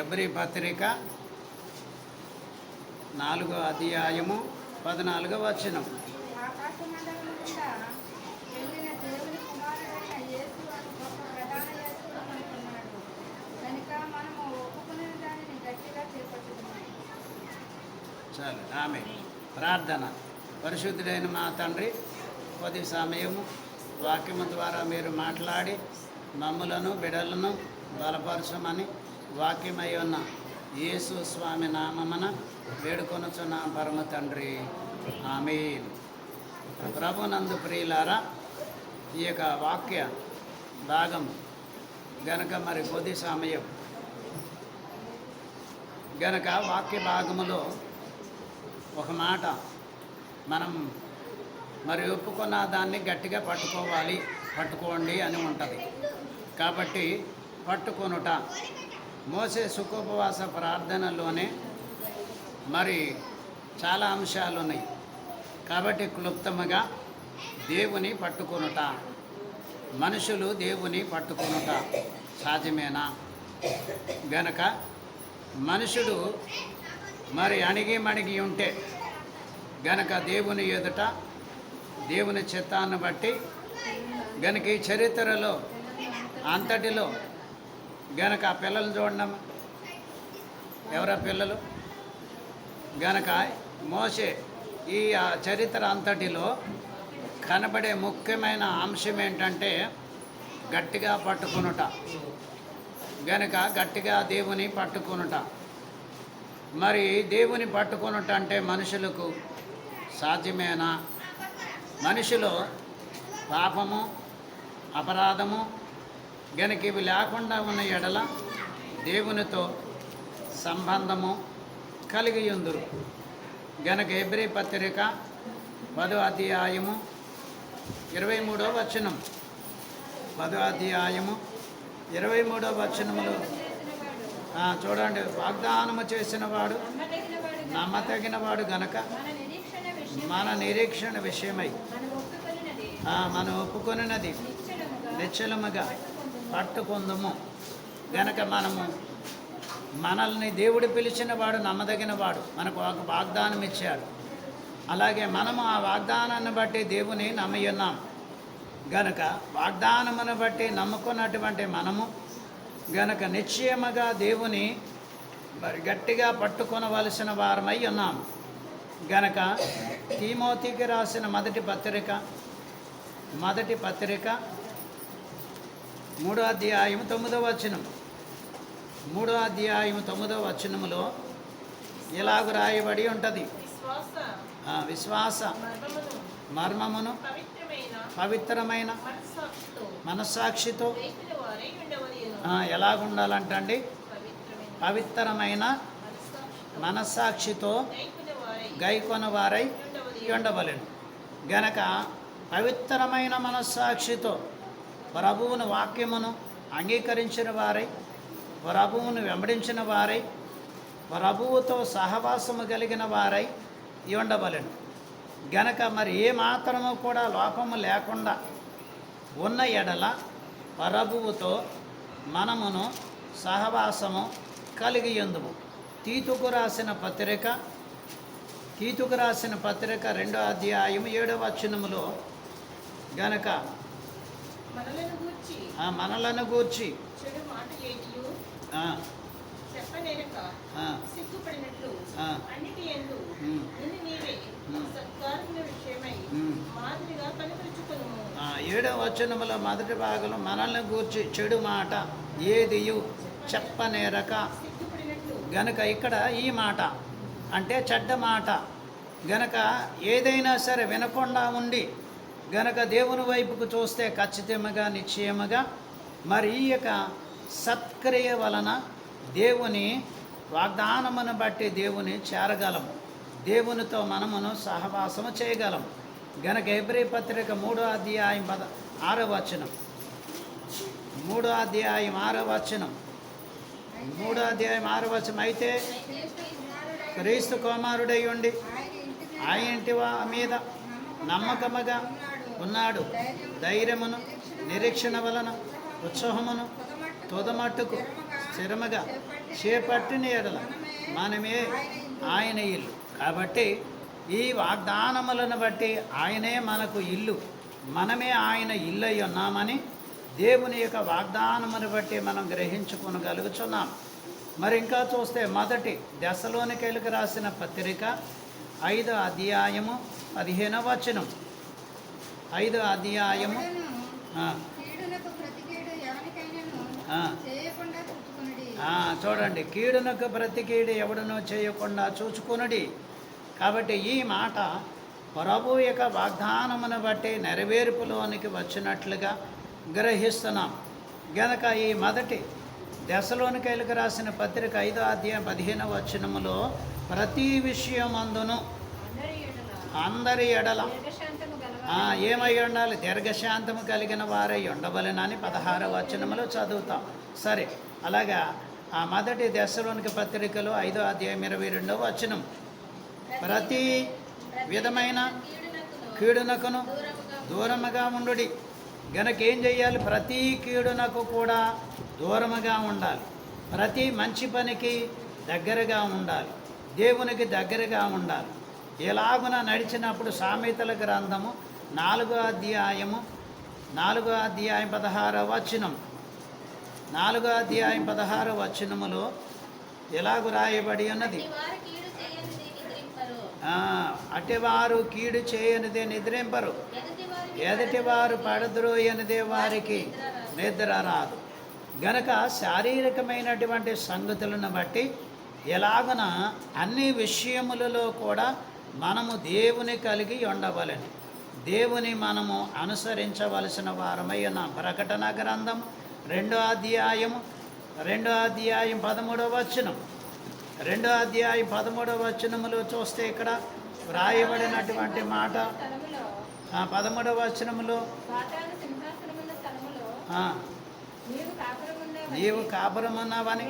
ఎబ్రి పత్రిక నాలుగో అధ్యాయము పద్నాలుగో వచనం. చాలు ఆమె ప్రార్థన. పరిశుద్ధుడైన మా తండ్రి కొద్ది సమయము వాక్యము ద్వారా మీరు మాట్లాడి మమ్ములను బిడలను బలపరచమని వాక్యమై ఉన్న యేసు స్వామి నామమున వేడుకొనుచున్న పరమ తండ్రి. ఆమె ప్రభునందు ప్రియులారా ఈ యొక్క వాక్య భాగం గనక మరి కొద్ది సమయం. గనక వాక్య భాగములో ఒక మాట మనం మరి ఒప్పుకున్న దాన్ని గట్టిగా పట్టుకోవాలి పట్టుకోండి అని ఉంటుంది. కాబట్టి పట్టుకొనుట మోసే సుఖోపవాస ప్రార్థనలోనే మరి చాలా అంశాలు ఉన్నాయి. కాబట్టి క్లుప్తముగా దేవుని పట్టుకొనుట మనుషులు దేవుని పట్టుకొనుట సాధ్యమేనా? గనక మనుషుడు మరి అణిగి మణిగి ఉంటే గనక దేవుని ఎదుట దేవుని చిత్తాన్ని బట్టి గనక ఈ చరిత్రలో అంతటిలో గనక ఆ పిల్లలు చూడడం ఎవరా పిల్లలు? గనక మోసే ఈ చరిత్ర అంతటిలో కనబడే ముఖ్యమైన అంశం ఏంటంటే గట్టిగా పట్టుకునుట. గనక గట్టిగా దేవుని పట్టుకునుట. మరి దేవుని పట్టుకునుట అంటే మనుషులకు సాధ్యమేనా? మనిషిలో పాపము అపరాధము గనక ఇవి లేకుండా ఉన్న ఎడల దేవునితో సంబంధము కలిగి ఉందరు. గనక ఎబ్రి పత్రిక పదో అధ్యాయము ఇరవై మూడో వచనం. పదో అధ్యాయము ఇరవై మూడో వచనములు చూడండి వాగ్దానము చేసిన వాడు నమ్మతగిన వాడు గనక మన నిరీక్షణ విషయమై మనం ఒప్పుకొనినది నిశ్చలముగా పట్టుకుందము. గనక మనము మనల్ని దేవుడు పిలిచిన వాడు నమ్మదగిన వాడు మనకు ఒక వాగ్దానం ఇచ్చాడు. అలాగే మనము ఆ వాగ్దానాన్ని బట్టి దేవుని నమ్మి ఉన్నాం గనక వాగ్దానమును బట్టి నమ్ముకున్నటువంటి మనము గనక నిశ్చయముగా దేవుని మరి గట్టిగా పట్టుకొనవలసిన వారమై ఉన్నాం. గనక తీమోతికి రాసిన మొదటి పత్రిక మొదటి పత్రిక మూడో అధ్యాయం తొమ్మిదో వచనం మూడో అధ్యాయం తొమ్మిదో వచనములో ఇలాగ రాయబడి ఉంటుంది. విశ్వాస. మర్మమును. పవిత్రమైన. మనస్సాక్షితో. ఎలాగుండాలంటండి? పవిత్రమైన. మనస్సాక్షితో. గైకొన వారై. ఉండవలెను. గనక పవిత్రమైన మనస్సాక్షితో ప్రభువుని వాక్యమును అంగీకరించిన వారై ప్రభువును వెంబడించిన వారై ప్రభువుతో సహవాసము కలిగిన వారై ఉండవలెను. గనక మరి ఏ మాత్రము కూడా లోపము లేకుండా ఉన్న ఎడల ప్రభువుతో మనమును సహవాసము కలిగి ఎందుము తీతుకు రాసిన పత్రిక తీతుకు రాసిన పత్రిక రెండో అధ్యాయం ఏడవ వచనములో గనక మనలను గూర్చి. సిగ్గుపడినట్లు. అన్నిటి ఎందు నీవే విషయమై. మాదిరిగా ఏడవ వచనములో మొదటి భాగంలో మనల్ని గూర్చి చెడు మాట ఏదియు చెప్పనేరక. గనక ఇక్కడ ఈ మాట అంటే చెడ్డ మాట. గనక ఏదైనా సరే వినకుండా ఉండి గనక దేవుని వైపుకు చూస్తే ఖచ్చితంగా నిశ్చయముగా మరి ఈ యొక్క సత్క్రియ వలన దేవుని వాగ్దానమును బట్టి దేవుని చేరగలము. దేవునితో మనమును సహవాసము చేయగలము. గనక ఎబ్రి పత్రిక మూడో అధ్యాయం పద ఆరో వచనం. మూడో అధ్యాయం ఆరో వచనం. మూడో అధ్యాయం ఆరో వచనం. అయితే క్రీస్తు కుమారుడై ఉండి ఆ ఇంటి వా- మీద నమ్మకముగా ఉన్నాడు. ధైర్యమును నిరీక్షణ వలన ఉత్సాహమును తుదమట్టుకు స్థిరముగా చేపట్టిన ఎడల మనమే ఆయన ఇల్లు. కాబట్టి ఈ వాగ్దానములను బట్టి ఆయనే మనకు ఇల్లు. మనమే ఆయన ఇల్లు అయి ఉన్నామని దేవుని యొక్క వాగ్దానమును బట్టి మనం గ్రహించుకొనగలుగుచున్నాం. మరి ఇంకా చూస్తే మొదటి దశలోనికెళ్ళకి రాసిన పత్రిక ఐదో అధ్యాయము పదిహేనవ వచనం. ఐదో అధ్యాయము. చూడండి. కీడునకు ప్రతి కీడు ఎవడనో చేయకుండా చూచుకొనుడి. కాబట్టి ఈ మాట ప్రభు యొక్క వాగ్దానమును బట్టి నెరవేర్పులోనికి వచ్చినట్లుగా గ్రహిస్తున్నాం. గనక ఈ మొదటి దశలోనికైలకు రాసిన పత్రిక ఐదో అధ్యాయం పదిహేనవ వచనములో ప్రతి విషయమందును అందరి ఎడల ఏమై ఉండాలి? దీర్ఘశాంతము కలిగిన వారై ఉండవలనని పదహార వచనములో చదువుతాం. సరే అలాగా ఆ మొదటి దశలోనికి పత్రికలో ఐదో అధ్యాయం ఇరవై రెండవ వచనం. ప్రతి విధమైన కీడునకును దూరముగా ఉండుడి. గనక ఏం చేయాలి ప్రతి కీడునకు కూడా దూరముగా ఉండాలి. ప్రతి మంచి పనికి దగ్గరగా ఉండాలి. దేవునికి దగ్గరగా ఉండాలి. ఎలాగున నడిచినప్పుడు సామెతల గ్రంథము నాలుగో అధ్యాయము నాలుగో అధ్యాయం పదహారవ వచనం. నాలుగో అధ్యాయం పదహారవ వచనములో ఎలాగు రాయబడి ఉన్నది? అటివారు కీడు చేయనిదే నిద్రింపరు. ఎదుటి వారి పడద్రోయనిదే వారికి నిద్ర రాదు. గనక శారీరకమైనటువంటి సంగతులను బట్టి ఎలాగన అన్ని విషయములలో కూడా మనము దేవుని కలిగి ఉండవలని. దేవుని మనము అనుసరించవలసిన వారమై ఉన్నాం ప్రకటన గ్రంథం రెండో అధ్యాయము రెండో అధ్యాయం పదమూడవ వచనం. రెండో అధ్యాయం పదమూడవ వచనములో చూస్తే ఇక్కడ వ్రాయబడినటువంటి మాట. పదమూడవ వచనములో నీవు కాపురమున్న నీవు కాపురమన్నావని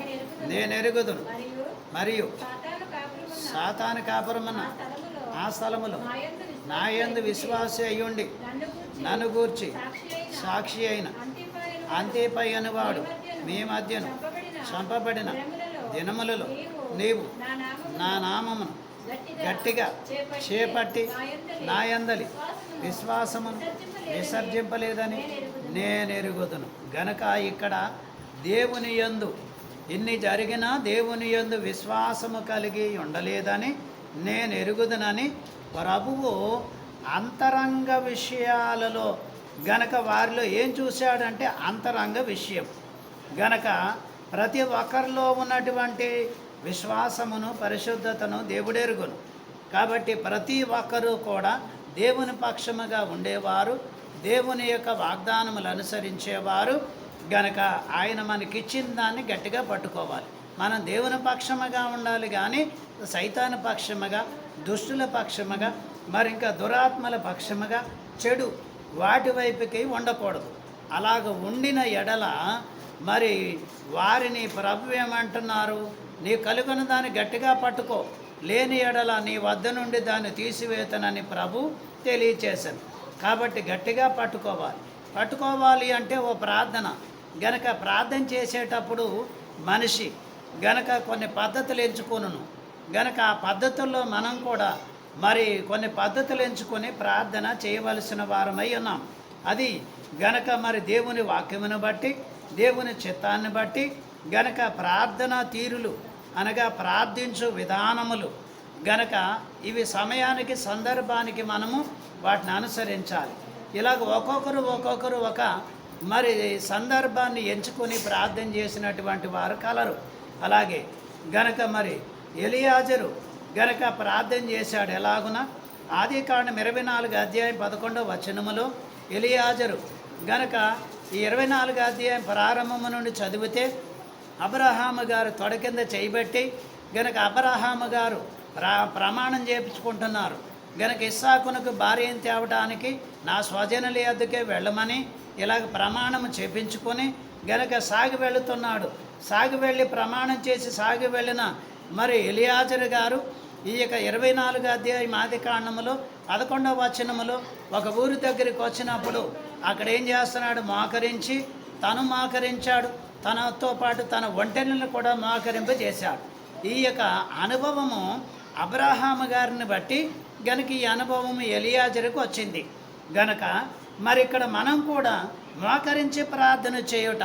నేను ఎరుగుదును. మరియు? మరియు సాతాను కాపురమున్న ఆ స్థలములో నా యందు విశ్వాసి అయ్యుండి. నన్ను గూర్చి సాక్షి అయిన అంతేపై అనువాడు మీ మధ్యను చంపబడిన దినములలో నీవు నా నామమును నా గట్టిగా చేపట్టి నాయందలి నాయందలి విశ్వాసమును విసర్జింపలేదని నేను ఎరుగుదును. గనక ఇక్కడ దేవుని యందు ఇన్ని జరిగినా దేవుని యందు విశ్వాసము కలిగి ఉండలేదని నేను ఎరుగుదనని ప్రభువు అంతరంగ విషయాలలో గనక వారిలో ఏం చూశాడంటే అంతరంగ విషయం. గనక ప్రతి ఒక్కరిలో ఉన్నటువంటి విశ్వాసమును పరిశుద్ధతను దేవుడెరుగును కాబట్టి ప్రతి ఒక్కరూ కూడా దేవుని పక్షముగా ఉండేవారు దేవుని యొక్క వాగ్దానములు అనుసరించేవారు. గనక ఆయన మనకిచ్చిన దాన్ని గట్టిగా పట్టుకోవాలి. మనం దేవుని పక్షముగా ఉండాలి కానీ సైతాన పక్షముగా దుష్టుల పక్షముగా మరి ఇంకా దురాత్మల పక్షముగా చెడు వాటి వైపుకి ఉండకూడదు. అలాగ ఉండిన ఎడల మరి వారిని ప్రభు ఏమంటున్నారు? నీ కలుగున దాన్ని గట్టిగా పట్టుకో. లేని ఎడల నీ వద్ద నుండి దాన్ని తీసివేతనని ప్రభు తెలియచేశాను కాబట్టి గట్టిగా పట్టుకోవాలి. పట్టుకోవాలి అంటే ఓ ప్రార్థన. గనక ప్రార్థన చేసేటప్పుడు మనిషి గనక కొన్ని పద్ధతులు ఎంచుకొనును. గనక ఆ పద్ధతుల్లో మనం కూడా మరి కొన్ని పద్ధతులు ఎంచుకొని ప్రార్థన చేయవలసిన వారమై ఉన్నాం. అది గనక మరి దేవుని వాక్యమును బట్టి దేవుని చిత్తాన్ని బట్టి గనక ప్రార్థనా తీరులు అనగా ప్రార్థించు విధానములు గనక ఇవి సమయానికి సందర్భానికి మనము వాటిని అనుసరించాలి. ఇలాగ ఒక్కొక్కరు ఒక్కొక్కరు ఒక మరి సందర్భాన్ని ఎంచుకొని ప్రార్థన చేసినటువంటి వారు కలరు. అలాగే గనక మరి ఎలియాజరు గనక ప్రార్థన చేశాడు ఎలాగున? ఆది కాండం ఇరవై నాలుగు అధ్యాయం పదకొండవ వచనములో ఎలియాజరు గనక ఈ ఇరవై నాలుగు అధ్యాయం ప్రారంభము నుండి చదివితే అబ్రహాము గారు తొడ కింద చేయబెట్టి గనక అబ్రహాము గారు ప్రా ప్రమాణం చేయించుకుంటున్నారు గనక ఇస్సాకునకు భార్యను తేవడానికి నా స్వజనుల యొద్దకే వెళ్ళమని ఇలాగ ప్రమాణం చేపించుకొని గనక సాగి వెళుతున్నాడు. సాగి వెళ్ళి ప్రమాణం చేసి సాగి వెళ్ళిన మరి ఎలియాజరు గారు ఈ యొక్క ఇరవై నాలుగు అధ్యాయం ఆది కాండములో పదకొండవ వచనములో ఒక ఊరి దగ్గరికి వచ్చినప్పుడు అక్కడ ఏం చేస్తున్నాడు? మోకరించి తను మోకరించాడు. తనతో పాటు తన ఒంటెలను కూడా మోకరింపజేశాడు. ఈ యొక్క అనుభవము అబ్రహాము గారిని బట్టి గనుక ఈ అనుభవం ఎలియాజరుకు వచ్చింది. గనక మరి ఇక్కడ మనం కూడా మోకరించి ప్రార్థన చేయుట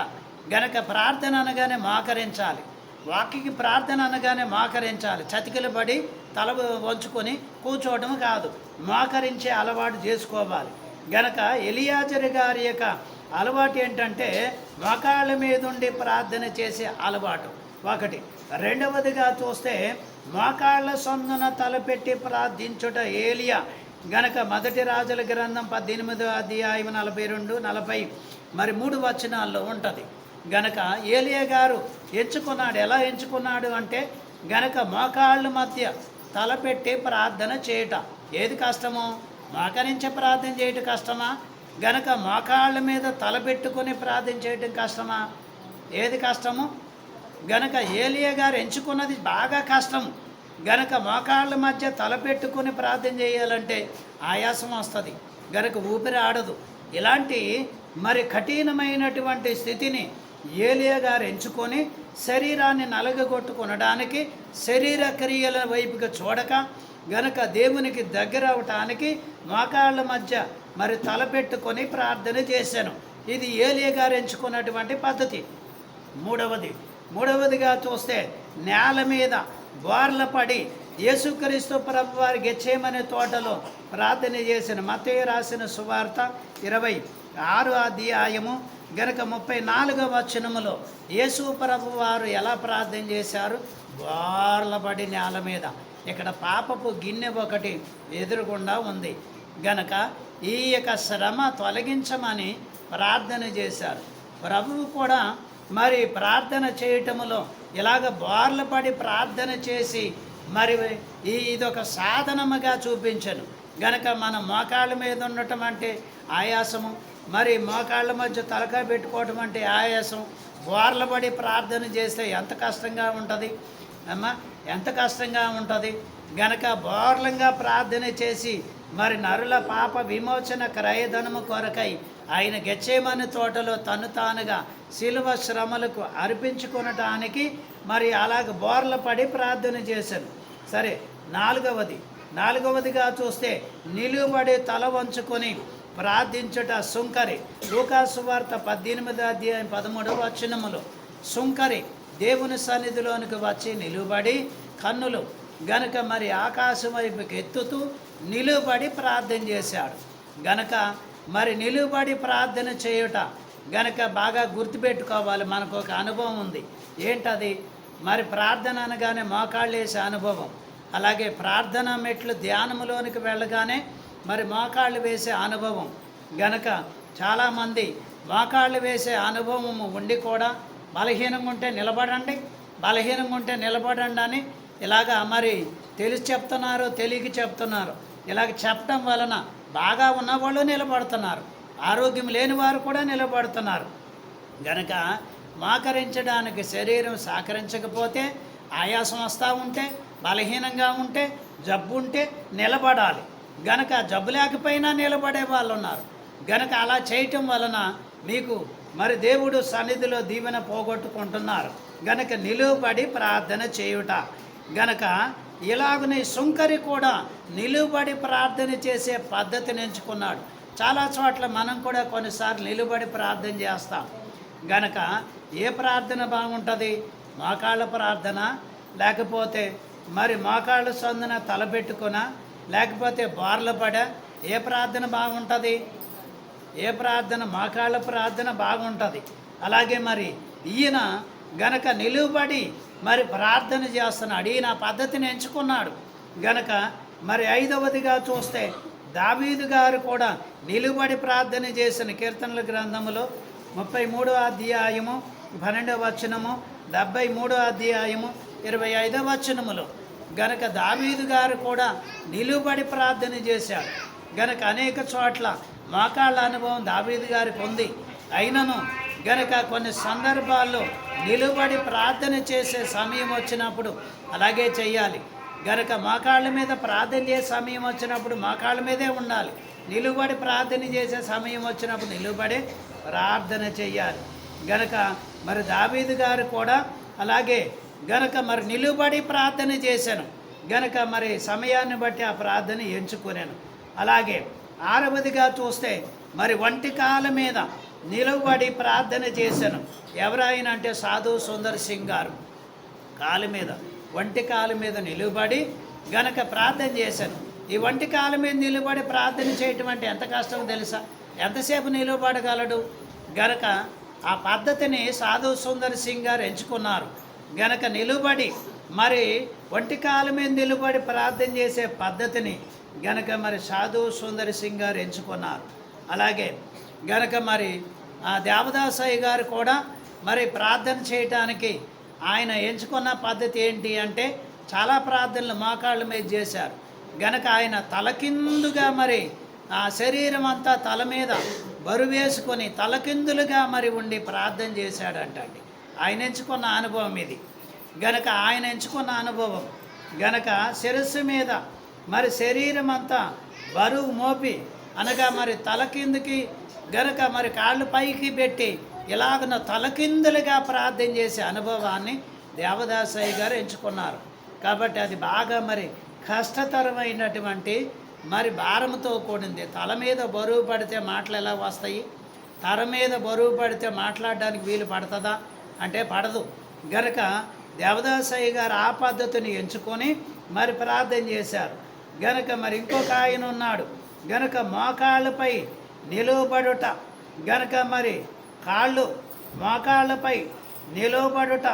గనక ప్రార్థన అనగానే మోకరించాలి. వాక్యకి ప్రార్థన అనగానే మోకరించాలి. చతికిలు పడి తల వంచుకొని కూర్చోవడం కాదు. మోకరించే అలవాటు చేసుకోవాలి. గనక ఎలియాజరు గారి యొక్క అలవాటు ఏంటంటే మోకాళ్ళ మీద ఉండి ప్రార్థన చేసే అలవాటు ఒకటి. రెండవదిగా చూస్తే మోకాళ్ళ సొందున తలపెట్టి ప్రార్థించుట ఏలియా. గనక మొదటి రాజుల గ్రంథం పద్దెనిమిదో అధ్యాయం నలభై రెండు నలభై. మరి మూడు వచనాల్లో ఉంటుంది. గనక ఏలియా గారు ఎంచుకున్నాడు ఎలా ఎంచుకున్నాడు అంటే గనక మోకాళ్ళ మధ్య తలపెట్టి ప్రార్థన చేయట. ఏది కష్టమో? మోకరించి ప్రార్థన చేయటం కష్టమా? గనక మోకాళ్ళ మీద తలపెట్టుకుని ప్రార్థన చేయటం కష్టమా? ఏది కష్టము? గనక ఏలియా గారు ఎంచుకున్నది బాగా కష్టం గనక మోకాళ్ళ మధ్య తలపెట్టుకుని ప్రార్థన చేయాలంటే ఆయాసం వస్తుంది. గనక ఊపిరి ఆడదు. ఇలాంటి మరి కఠినమైనటువంటి స్థితిని ఏలియా గారు ఎంచుకొని శరీరాన్ని నలగగొట్టుకొనడానికి శరీర క్రియల వైపుగా చూడక గనక దేవునికి దగ్గర అవటానికి మోకాళ్ళ మధ్య మరి తలపెట్టుకొని ప్రార్థన చేశాను. ఇది ఏలియా గారు ఎంచుకున్నటువంటి పద్ధతి. మూడవది మూడవదిగా చూస్తే నేల మీద బోర్ల పడి యేసుక్రీస్తు ప్రభు వారి గెచ్చేమనే తోటలో ప్రార్థన చేసిన మతయ్య రాసిన సువార్త ఇరవై ఆరు అధ్యాయము గనక ముప్పై నాలుగవ వచనములో యేసు ప్రభు వారు ఎలా ప్రార్థన చేశారు? గోర్లబడి పడి నేల మీద. ఇక్కడ పాపపు గిన్నె ఒకటి ఎదురుగుండా ఉంది. గనక ఈ యొక్క శ్రమ తొలగించమని ప్రార్థన చేశారు. ప్రభువు కూడా మరి ప్రార్థన చేయటములో ఇలాగ బోర్ల పడి ప్రార్థన చేసి మరి ఈ ఇదొక సాధనముగా చూపించను. గనక మన మోకాళ్ళ మీద ఉండటం అంటే ఆయాసము మరి మోకాళ్ళ మధ్య తలకాయ పెట్టుకోవటం అంటే ఆయాసం. బోర్లు పడి ప్రార్థన చేస్తే ఎంత కష్టంగా ఉంటుంది? అమ్మా ఎంత కష్టంగా ఉంటుంది? గనక బోర్లంగా ప్రార్థన చేసి మరి నరుల పాప విమోచన క్రయధనము కొరకై ఆయన గెచ్చేమని తోటలో తను తానుగా శిలువ శ్రమలకు అర్పించుకొనటానికి మరి అలాగ బోర్ల పడి ప్రార్థన చేశాను సరే నాలుగవది. నాలుగవదిగా చూస్తే నిలువబడి తల వంచుకొని ప్రార్థించుట సుంకరి. లూకాసు వార్త పద్దెనిమిది అధ్యాయం పదమూడవ వచనములో సుంకరి దేవుని సన్నిధిలోనికి వచ్చి నిలువబడి కన్నులు గనక మరి ఆకాశం వైపుకి ఎత్తుతూ నిలువబడి ప్రార్థన చేశాడు. గనక మరి నిలువబడి ప్రార్థన చేయుట గనక బాగా గుర్తుపెట్టుకోవాలి. మనకు ఒక అనుభవం ఉంది. ఏంటది? మరి ప్రార్థన అనగానే మోకాళ్ళు వేసే అనుభవం. అలాగే ప్రార్థన మెట్లు ధ్యానములోనికి వెళ్ళగానే మరి మోకాళ్ళు వేసే అనుభవం. గనక చాలామంది మోకాళ్ళు వేసే అనుభవము ఉండి కూడా బలహీనంగా ఉంటే నిలబడండి బలహీనంగా ఉంటే నిలబడండి అని ఇలాగా మరి తెలిసి చెప్తున్నారు తెలియక చెప్తున్నారు. ఇలాగ చెప్పడం వలన బాగా ఉన్నవాళ్ళు నిలబడుతున్నారు. ఆరోగ్యం లేని వారు కూడా నిలబడుతున్నారు. గనక మోకరించడానికి శరీరం సహకరించకపోతే ఆయాసం వస్తూ ఉంటే బలహీనంగా ఉంటే జబ్బు ఉంటే నిలబడాలి. గనక జబ్బు లేకపోయినా నిలబడే వాళ్ళు ఉన్నారు గనక అలా చేయటం వలన మీకు మరి దేవుడు సన్నిధిలో దీవెన పోగొట్టుకుంటున్నారు. గనక నిలువబడి ప్రార్థన చేయుట. గనక ఇలాగనే సుంకరి కూడా నిలువబడి ప్రార్థన చేసే పద్ధతిని ఎంచుకున్నాడు. చాలా చోట్ల మనం కూడా కొన్నిసార్లు నిలుబడి ప్రార్థన చేస్తాం. గనక ఏ ప్రార్థన బాగుంటుంది? మోకాళ్ళ ప్రార్థన లేకపోతే మరి మోకాళ్ళ సందున తలపెట్టుకున్నా లేకపోతే బార్ల పడ ఏ ప్రార్థన బాగుంటుంది? ఏ ప్రార్థన? మాకాళ్ళ ప్రార్థన బాగుంటుంది. అలాగే మరి ఈయన గనక నిలువబడి మరి ప్రార్థన చేస్తున్నాడు ఈయన పద్ధతిని ఎంచుకున్నాడు. గనక మరి ఐదవదిగా చూస్తే దావీదు గారు కూడా నిలుబడి ప్రార్థన చేసిన కీర్తనల గ్రంథములో ముప్పై మూడో అధ్యాయము పన్నెండవ వచనము డెబ్బై మూడో అధ్యాయము ఇరవై ఐదవ వచనములో గనక దావీదు గారు కూడా నిలుబడి ప్రార్థన చేశాడు. గనక అనేక చోట్ల మోకాళ్ళ అనుభవం దావీదు గారికి ఉంది అయినను గనక కొన్ని సందర్భాల్లో నిలుబడి ప్రార్థన చేసే సమయం వచ్చినప్పుడు అలాగే చేయాలి గనక మోకాళ్ళ మీద ప్రార్థన చేసే సమయం వచ్చినప్పుడు మోకాళ్ళ మీదే ఉండాలి. నిలుబడి ప్రార్థన చేసే సమయం వచ్చినప్పుడు నిలుబడి ప్రార్థన చేయాలి గనక మరి దావీదు గారు కూడా అలాగే గనక మరి నిలుబడి ప్రార్థన చేశాను గనక మరి సమయాన్ని బట్టి ఆ ప్రార్థన ఎంచుకున్నాను అలాగే ఆరవదిగా చూస్తే మరి వంటి కాల మీద నిలువబడి ప్రార్థన చేశాను. ఎవరైనా అంటే సాధు సుందర్ సింగ్ గారు. కాలు మీద వంటి కాలు మీద నిలబడి గనక ప్రార్థన చేశాను. ఈ వంటి కాలు మీద నిలబడి ప్రార్థన చేయటం అంటే ఎంత కష్టమో తెలుసా? ఎంతసేపు నిలబడగలడు గనక ఆ పద్ధతిని సాధు సుందర్ సింగ్ గారు ఎంచుకున్నారు. గనక నిలబడి మరి వంటి కాలు మీద నిలబడి ప్రార్థన చేసే పద్ధతిని గనక మరి సాధు సుందర్ సింగ్ గారు ఎంచుకున్నారు. అలాగే గనక మరి ఆ దేవదాసాయి గారు కూడా మరి ప్రార్థన చేయటానికి ఆయన ఎంచుకున్న పద్ధతి ఏంటి అంటే చాలా ప్రార్థనలు మోకాళ్ళ మీద చేశారు. గనక ఆయన తలకిందుగా మరి ఆ శరీరం అంతా తల మీద బరువేసుకొని తలకిందులుగా మరి ఉండి ప్రార్థన చేశాడంటండి. ఆయన ఎంచుకున్న అనుభవం ఇది. గనక ఆయన ఎంచుకున్న అనుభవం గనక శిరస్సు మీద మరి శరీరం అంతా బరువు మోపి అనగా మరి తల కిందకి గనక మరి కాళ్ళు పైకి పెట్టి ఇలాగన తలకిందులుగా ప్రార్థన చేసే అనుభవాన్ని దేవదాసయ్య గారు ఎంచుకున్నారు. కాబట్టి అది బాగా మరి కష్టతరమైనటువంటి మరి భారంతో కూడింది. తల మీద బరువు పడితే మాటలు ఎలా వస్తాయి? తల మీద బరువు పడితే మాట్లాడడానికి వీలు పడుతుందా? అంటే పడదు. గనక దేవదాసయ్య గారు ఆ పద్ధతిని ఎంచుకొని మరి ప్రార్థన చేశారు. గనక మరి ఇంకొక ఆయన ఉన్నాడు. గనక మోకాళ్ళపై నిలువబడుట గనక మరి కాళ్ళు మోకాళ్ళపై నిలువబడుట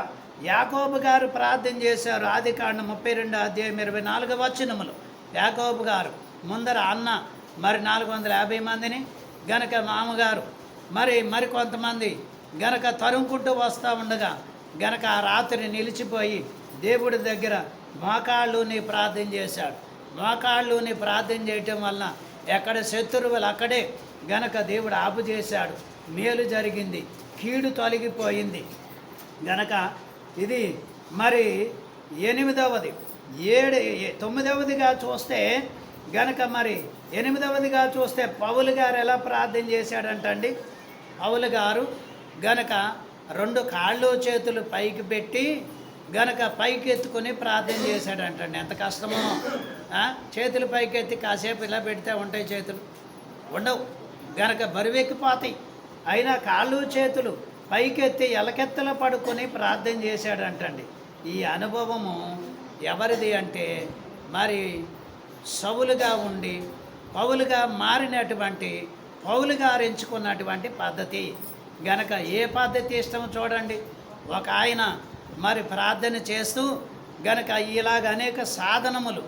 యాకోబు గారు ప్రార్థన చేశారు. ఆది కాండం ముప్పై రెండు అధ్యాయం ఇరవై నాలుగు వచనములు. యాకోబు గారు ముందర అన్న మరి నాలుగు వందల యాభై మందిని గనక మామగారు మరి మరి కొంతమంది గనక తరుముకుంటూ వస్తూ ఉండగా గనక ఆ రాత్రి నిలిచిపోయి దేవుడి దగ్గర మోకాళ్ళుని ప్రార్థన చేశాడు. మోకాళ్ళుని ప్రార్థన చేయటం వలన ఎక్కడ శత్రువులు అక్కడే గనక దేవుడు ఆపు చేశాడు. మేలు జరిగింది. కీడు తొలగిపోయింది. గనక ఇది మరి ఎనిమిదవది. ఏడు తొమ్మిదవదిగా చూస్తే గనక మరి ఎనిమిదవదిగా చూస్తే పౌలు గారు ఎలా ప్రార్థన చేశాడంటండి? పౌలు గారు గనక రెండు కాళ్ళు చేతులు పైకి పెట్టి గనక పైకి ఎత్తుకొని ప్రార్థన చేశాడంటండి. ఎంత కష్టమో. చేతులు పైకి ఎత్తి కాసేపు ఇలా పెడితే ఉంటాయి చేతులు. ఉండవు. గనక బరువెక్కిపోతాయి. అయినా కాళ్ళు చేతులు పైకెత్తి ఎలకెత్తల పడుకొని ప్రార్థన చేశాడంటండి. ఈ అనుభవము ఎవరిది అంటే మరి సవులుగా ఉండి పౌలుగా మారినటువంటి పౌలుగా ఎంచుకున్నటువంటి పద్ధతి. గనక ఏ పద్ధతి ఇష్టమో చూడండి. ఒక ఆయన మరి ప్రార్థన చేస్తూ గనక ఇలాగ అనేక సాధనములు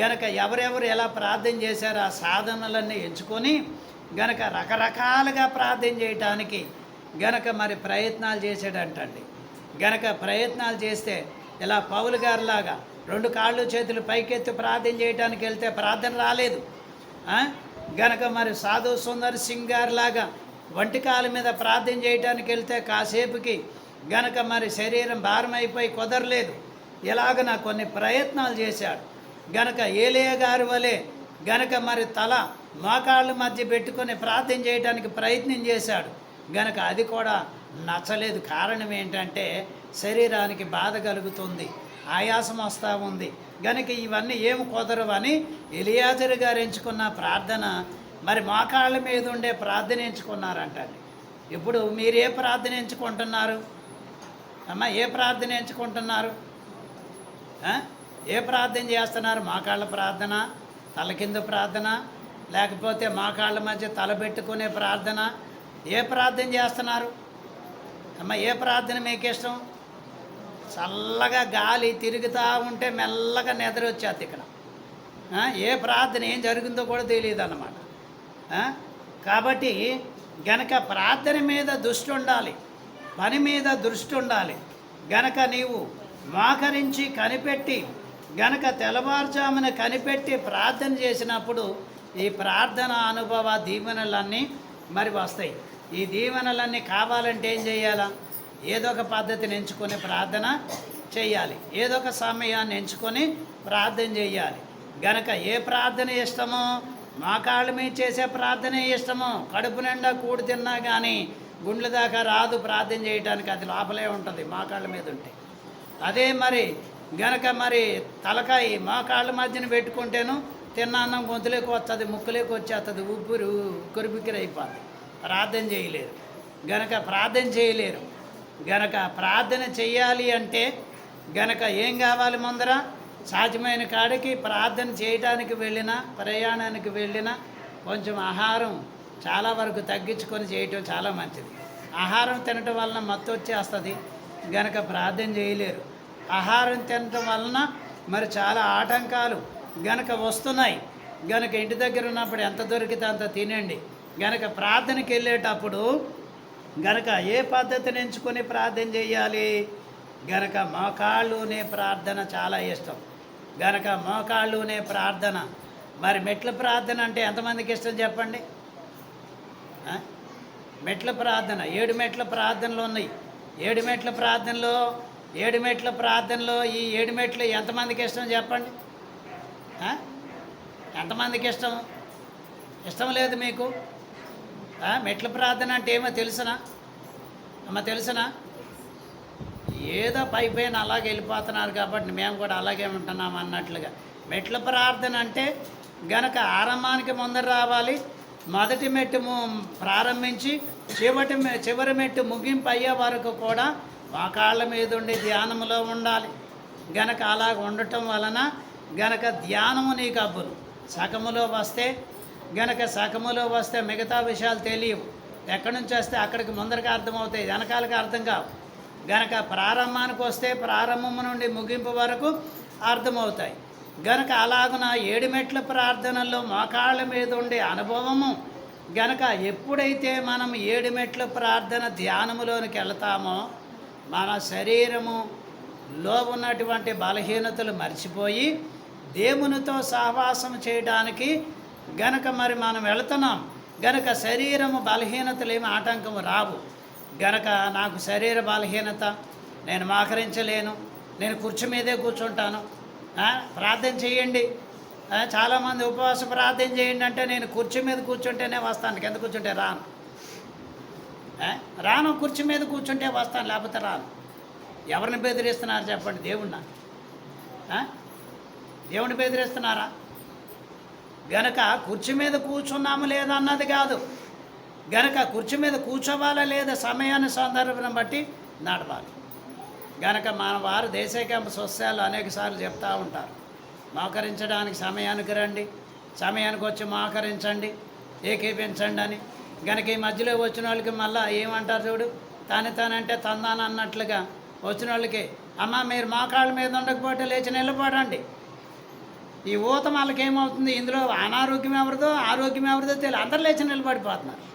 గనక ఎవరెవరు ఎలా ప్రార్థన చేశారో ఆ సాధనలన్నీ ఎంచుకొని గనక రకరకాలుగా ప్రార్థన చేయటానికి గనక మరి ప్రయత్నాలు చేసాడంటండి గనక ప్రయత్నాలు చేస్తే ఇలా పౌలు గారిలాగా రెండు కాళ్ళు చేతులు పైకెత్తి ప్రార్థన చేయడానికి వెళ్తే ప్రార్థన రాలేదు. గనక మరి సాధు సుందర్ సింగ్ గారిలాగా వంటి మీద ప్రార్థన చేయడానికి వెళ్తే కాసేపుకి గనక మరి శరీరం భారమైపోయి కుదరలేదు. ఇలాగ నా కొన్ని ప్రయత్నాలు చేశాడు. గనక ఏలియ గారి వలె గనక మరి తల మోకాళ్ళ మధ్య పెట్టుకొని ప్రార్థన చేయడానికి ప్రయత్నం చేశాడు. గనక అది కూడా నచ్చలేదు. కారణం ఏంటంటే శరీరానికి బాధ కలుగుతుంది. ఆయాసం వస్తూ ఉంది. గనక ఇవన్నీ ఏమి కుదరవని ఎలియాజరు గారు ఎంచుకున్న ప్రార్థన మరి మోకాళ్ళ మీద ఉండే ప్రార్థన ఎంచుకున్నారంటండి. ఇప్పుడు మీరు ఏ ప్రార్థన ఎంచుకుంటున్నారు? అమ్మ ఏ ప్రార్థన ఎంచుకుంటున్నారు? ఏ ప్రార్థన చేస్తున్నారు? మోకాళ్ళ ప్రార్థన తల కింద ప్రార్థన లేకపోతే మోకాళ్ళ మధ్య తలబెట్టుకునే ప్రార్థన ఏ ప్రార్థన చేస్తున్నారు? అమ్మ ఏ ప్రార్థన మీకు ఇష్టం? చల్లగా గాలి తిరుగుతూ ఉంటే మెల్లగా నిద్ర వచ్చేది ఇక్కడ. ఏ ప్రార్థన ఏం జరిగిందో కూడా తెలియదు అన్నమాట కాబట్టి గనక ప్రార్థన మీద దృష్టి ఉండాలి పని మీద దృష్టి ఉండాలి గనక నీవు మోకరించి కనిపెట్టి గనక తెల్లవారుజామున కనిపెట్టి ప్రార్థన చేసినప్పుడు ఈ ప్రార్థన అనుభవ దీవెనలన్నీ మరి వస్తాయి. ఈ దీవెనలన్నీ కావాలంటే ఏం చేయాలా? ఏదో ఒక పద్ధతిని ఎంచుకొని ప్రార్థన చేయాలి. ఏదో ఒక సమయాన్ని ఎంచుకొని ప్రార్థన చేయాలి. గనక ఏ ప్రార్థన ఇష్టమో మోకాళ్ళ మీద చేసే ప్రార్థన ఇష్టము. కడుపు నిండా కూడి తిన్నా కానీ గుండెల దాకా రాదు ప్రార్థన చేయడానికి అది లోపలే ఉంటుంది మోకాళ్ళ మీద ఉంటే. అదే మరి గనక మరి తలకాయ మోకాళ్ళ మధ్యన పెట్టుకుంటేను తిన్న అన్నం గొంతులోకి వస్తుంది ముక్కులోకి వచ్చేస్తుంది ఉప్పురు ఉక్కురు అయిపోతుంది ప్రార్థన చేయలేరు. గనక ప్రార్థన చేయలేరు. గనక ప్రార్థన చేయాలి అంటే గనక ఏం కావాలి ముందర? సాధ్యమైన కాడికి ప్రార్థన చేయడానికి వెళ్ళిన ప్రయాణానికి వెళ్ళిన కొంచెం ఆహారం చాలా వరకు తగ్గించుకొని చేయటం చాలా మంచిది. ఆహారం తినటం వలన మత్తు వచ్చేస్తుంది. గనక ప్రార్థన చేయలేరు. ఆహారం తినటం వలన మరి చాలా ఆటంకాలు గనక వస్తున్నాయి. గనక ఇంటి దగ్గర ఉన్నప్పుడు ఎంత దొరికితే అంత తినండి. గనక ప్రార్థనకి వెళ్ళేటప్పుడు గనక ఏ పద్ధతిని ఎంచుకొని ప్రార్థన చేయాలి? గనక మోకాళ్ళునే ప్రార్థన చాలా ఇష్టం. గనక మోకాళ్ళునే ప్రార్థన. మరి మెట్ల ప్రార్థన అంటే ఎంతమందికి ఇష్టం చెప్పండి? మెట్ల ప్రార్థన. ఏడు మెట్ల ప్రార్థనలు ఉన్నాయి. ఏడు మెట్ల ప్రార్థనలో ఏడు మెట్ల ప్రార్థనలో ఈ ఏడు మెట్లు ఎంతమందికి ఇష్టం చెప్పండి? ఎంతమందికి ఇష్టం? ఇష్టం లేదు మీకు? మెట్ల ప్రార్థన అంటే ఏమో తెలుసునా? అమ్మ తెలుసునా? ఏదో పై పైన అలాగే వెళ్ళిపోతున్నారు కాబట్టి మేము కూడా అలాగే ఉంటున్నాం అన్నట్లుగా. మెట్ల ప్రార్థన అంటే గనక ఆరంభానికి ముందర రావాలి మొదటి మెట్టు ప్రారంభించి చివటి చివరి మెట్టు ముగింపు అయ్యే వరకు కూడా మోకాళ్ళ మీద ఉండి ధ్యానంలో ఉండాలి. గనక అలాగ ఉండటం వలన గనక ధ్యానము నీకు అబ్బులు. సగములో వస్తే గనక సగములో వస్తే మిగతా విషయాలు తెలియవు. ఎక్కడి నుంచి వస్తే అక్కడికి ముందరికి అర్థమవుతాయి. వెనకాలకి అర్థం కావు. గనక ప్రారంభానికి వస్తే ప్రారంభం నుండి ముగింపు వరకు అర్థమవుతాయి. గనక అలాగున ఏడుమెట్ల ప్రార్థనల్లో మోకాళ్ళ మీద ఉండే అనుభవము గనక ఎప్పుడైతే మనం ఏడుమెట్ల ప్రార్థన ధ్యానములోనికి వెళ్తామో మన శరీరము లో ఉన్నటువంటి బలహీనతలు మర్చిపోయి దేవునితో సహవాసం చేయడానికి గనక మరి మనం వెళుతున్నాం గనక శరీరము బలహీనతలు ఏమి ఆటంకము రావు. గనక నాకు శరీర బలహీనత నేను మాకరించలేను నేను కుర్చీ మీదే కూర్చుంటాను ప్రార్థన చేయండి. చాలామంది ఉపవాస ప్రార్థన చేయండి అంటే నేను కుర్చీ మీద కూర్చుంటేనే వస్తాను కింద కూర్చుంటే రాను. రాను కుర్చీ మీద కూర్చుంటే వస్తాను లేకపోతే రాను. ఎవరిని బెదిరిస్తున్నారు చెప్పండి దేవుణ్ణ? దేవుని బెదిరిస్తున్నారా? గనక కుర్చీ మీద కూర్చున్నాము లేదన్నది కాదు. గనక కుర్చీ మీద కూర్చోవాలా లేదా సమయాన్ని సందర్భం బట్టి నడవాలి. గనక మన వారు దేశ క్యాంపు స్వస్థాలు అనేక సార్లు చెప్తూ ఉంటారు. మోకరించడానికి సమయానికి రండి. సమయానికి వచ్చి మోకరించండి. ఏకీపించండి అని. గనక ఈ మధ్యలో వచ్చిన వాళ్ళకి మళ్ళీ ఏమంటారు చూడు? తాని తానంటే తందాను అన్నట్లుగా వచ్చిన వాళ్ళకి అమ్మ మీరు మోకాళ్ళ మీద ఉండకపోతే లేచి నిలబడండి. ఈ ఊత వాళ్ళకి ఏమవుతుంది? ఇందులో అనారోగ్యం ఎవరిదో ఆరోగ్యం ఎవరిదో తెలియదు. అందరు లేచి నిలబడిపోతున్నారు.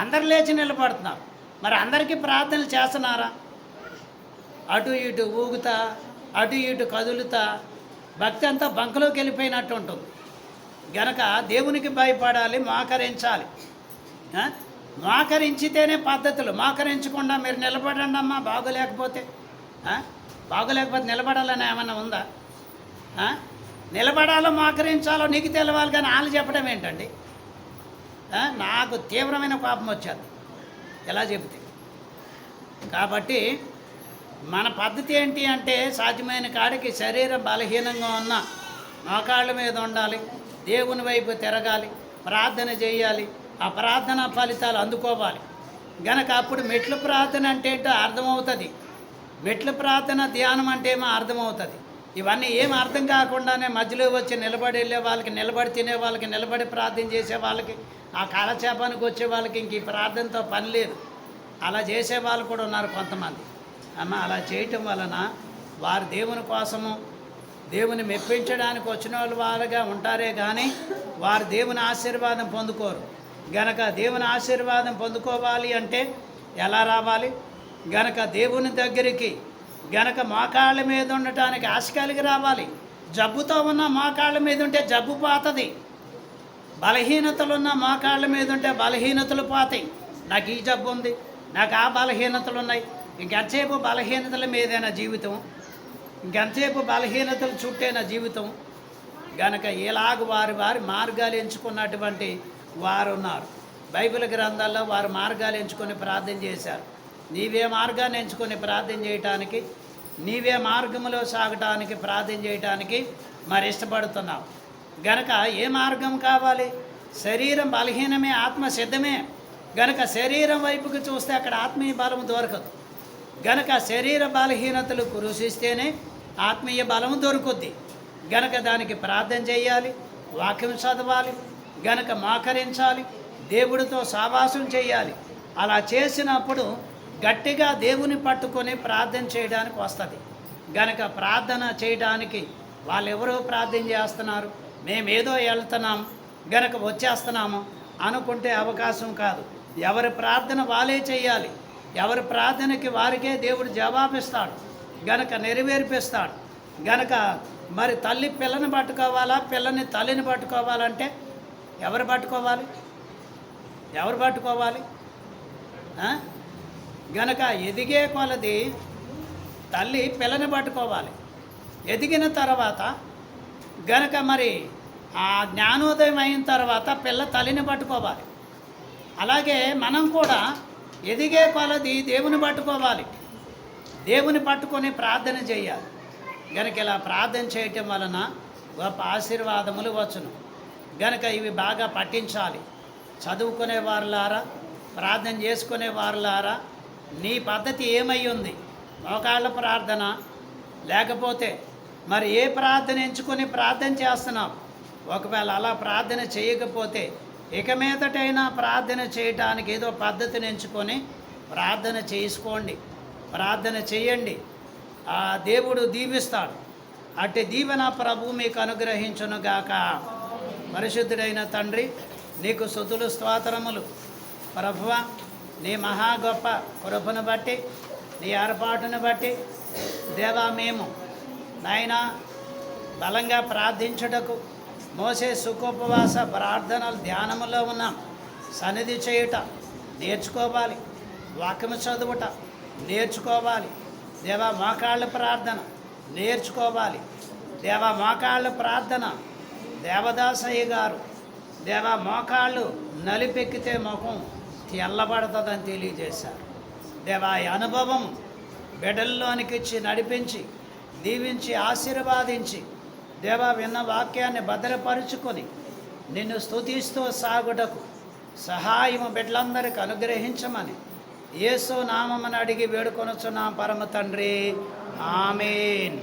అందరు లేచి నిలబడుతున్నారు. మరి అందరికీ ప్రార్థనలు చేస్తున్నారా? అటు ఇటు ఊగుతా అటు ఇటు కదులుతా భక్తి అంతా బంకలోకి వెళ్ళిపోయినట్టు ఉంటుంది. గనక దేవునికి భయపడాలి మోకరించాలి. మోకరించితేనే పద్ధతులు. మోకరించకుండా మీరు నిలబడండి అమ్మా బాగోలేకపోతే. బాగోలేకపోతే నిలబడాలని ఏమన్నా ఉందా? నిలబడాలో మోకరించాలో నీకు తెలవాలి కానీ వాళ్ళు చెప్పడం ఏంటండి? నాకు తీవ్రమైన కోపం వచ్చేది. ఎలా చెబితే. కాబట్టి మన పద్ధతి ఏంటి అంటే సాధ్యమైన కాడికి శరీరం బలహీనంగా ఉన్న మోకాళ్ళ మీద ఉండాలి దేవుని వైపు తిరగాలి ప్రార్థన చేయాలి ఆ ప్రార్థన ఫలితాలు అందుకోవాలి. గనక అప్పుడు మెట్ల ప్రార్థన అంటే ఏంటో అర్థమవుతుంది. మెట్ల ప్రార్థన ధ్యానం అంటే ఏమో అర్థమవుతుంది. ఇవన్నీ ఏం అర్థం కాకుండానే మధ్యలో వచ్చి నిలబడి వెళ్ళే వాళ్ళకి నిలబడి తినే వాళ్ళకి నిలబడి ప్రార్థన చేసే వాళ్ళకి ఆ కాలక్షేపానికి వచ్చే వాళ్ళకి ఇంక ఈ ప్రార్థనతో పని లేదు. అలా చేసే వాళ్ళు కూడా ఉన్నారు కొంతమంది. అమ్మ అలా చేయటం వలన వారు దేవుని కోసము దేవుని మెప్పించడానికి వచ్చిన వాళ్ళు వారుగా ఉంటారే కానీ వారు దేవుని ఆశీర్వాదం పొందుకోరు. గనక దేవుని ఆశీర్వాదం పొందుకోవాలి అంటే ఎలా రావాలి? గనక దేవుని దగ్గరికి గనక మోకాళ్ళ మీద ఉండటానికి ఆశ కలిగి రావాలి. జబ్బుతో ఉన్న మోకాళ్ళ మీద ఉంటే జబ్బు పోతుంది. బలహీనతలున్న మోకాళ్ళ మీద ఉంటే బలహీనతలు పోతాయి. నాకు ఈ జబ్బు ఉంది నాకు ఆ బలహీనతలు ఉన్నాయి. ఇంకెంతసేపు బలహీనతల మీదైనా జీవితం? ఇంకెంతసేపు బలహీనతలు చుట్టేనా జీవితం? గనక ఇలాగ వారి వారి మార్గాలు ఎంచుకున్నటువంటి వారు ఉన్నారు బైబిల్ గ్రంథాల్లో వారు మార్గాలు ఎంచుకొని ప్రార్థన చేశారు. నీవే మార్గాన్ని ఎంచుకొని ప్రార్థన చేయటానికి నీవే మార్గంలో సాగటానికి ప్రార్థన చేయటానికి మరి ఇష్టపడుతున్నావు. గనక ఏ మార్గం కావాలి? శరీరం బలహీనమే ఆత్మ సిద్ధమే. గనక శరీరం వైపుకి చూస్తే అక్కడ ఆత్మీయ బలం దొరకదు. గనక శరీర బలహీనతలు కురుసిస్తేనే ఆత్మీయ బలం దొరుకుద్ది. గనక దానికి ప్రార్థన చేయాలి వాక్యం చదవాలి గనక మోకరించాలి దేవుడితో సావాసం చేయాలి. అలా చేసినప్పుడు గట్టిగా దేవుని పట్టుకొని ప్రార్థన చేయడానికి వస్తుంది. గనక ప్రార్థన చేయడానికి వాళ్ళెవరో ప్రార్థన చేస్తున్నారు? మేమేదో వెళ్తున్నాం గనక వచ్చేస్తున్నాము అనుకుంటే అవకాశం కాదు. ఎవరి ప్రార్థన వాళ్ళే చేయాలి. ఎవరి ప్రార్థనకి వారికే దేవుడు జవాబిస్తాడు. గనక నెరవేర్పిస్తాడు. గనక మరి తల్లి పిల్లని పట్టుకోవాలా? పిల్లని తల్లిని పట్టుకోవాలంటే ఎవరు పట్టుకోవాలి? ఎవరు పట్టుకోవాలి? గనక ఎదిగే కొలది తల్లి పిల్లని పట్టుకోవాలి. ఎదిగిన తర్వాత గనక మరి ఆ జ్ఞానోదయం అయిన తర్వాత పిల్ల తల్లిని పట్టుకోవాలి. అలాగే మనం కూడా ఎదిగే కొలది దేవుని పట్టుకోవాలి. దేవుని పట్టుకొని ప్రార్థన చేయాలి. గనక ఇలా ప్రార్థన చేయటం వలన గొప్ప ఆశీర్వాదములు వచ్చును. గనక ఇవి బాగా పట్టించాలి చదువుకునే వారులారా ప్రార్థన చేసుకునే వారులారా నీ పద్ధతి ఏమై ఉంది? మోకాళ్ళ ప్రార్థన? లేకపోతే మరి ఏ ప్రార్థన ఎంచుకొని ప్రార్థన చేస్తున్నావు? ఒకవేళ అలా ప్రార్థన చేయకపోతే ఇక మీదటైనా ప్రార్థన చేయటానికి ఏదో పద్ధతిని ఎంచుకొని ప్రార్థన చేసుకోండి. ప్రార్థన చేయండి. ఆ దేవుడు దీవిస్తాడు. అట్టి దీవెన ప్రభు మీకు అనుగ్రహించునుగాక. పరిశుద్ధుడైన తండ్రి నీకు సుతులు స్తోత్రములు. ప్రభువ నీ మహా గొప్ప కృపను బట్టి నీ ఏర్పాటును బట్టి దేవా మేము నాయనా బలంగా ప్రార్థించుటకు మోసే సుఖోపవాస ప్రార్థనలు ధ్యానములో ఉన్నాం. సన్నిధి చేయుట నేర్చుకోవాలి. వాక్యము చదువుట నేర్చుకోవాలి. దేవా మోకాళ్ళ ప్రార్థన నేర్చుకోవాలి. దేవా మోకాళ్ళ ప్రార్థన దేవదాసయ్య గారు. దేవా మోకాళ్ళు నలిపెక్కితే ముఖం తెల్లబడుతుందని తెలియజేశారు. దేవా అనుభవం బిడ్డల్లోనికి ఇచ్చి నడిపించి దీవించి ఆశీర్వాదించి దేవా విన్న వాక్యాన్ని భద్రపరుచుకొని నిన్ను స్తుతిస్తూ సాగుటకు సహాయము బిడ్డలందరికీ అనుగ్రహించమని యేసు నామమని అడిగి వేడుకొనుచున్నాం పరమ తండ్రి. ఆమెన్.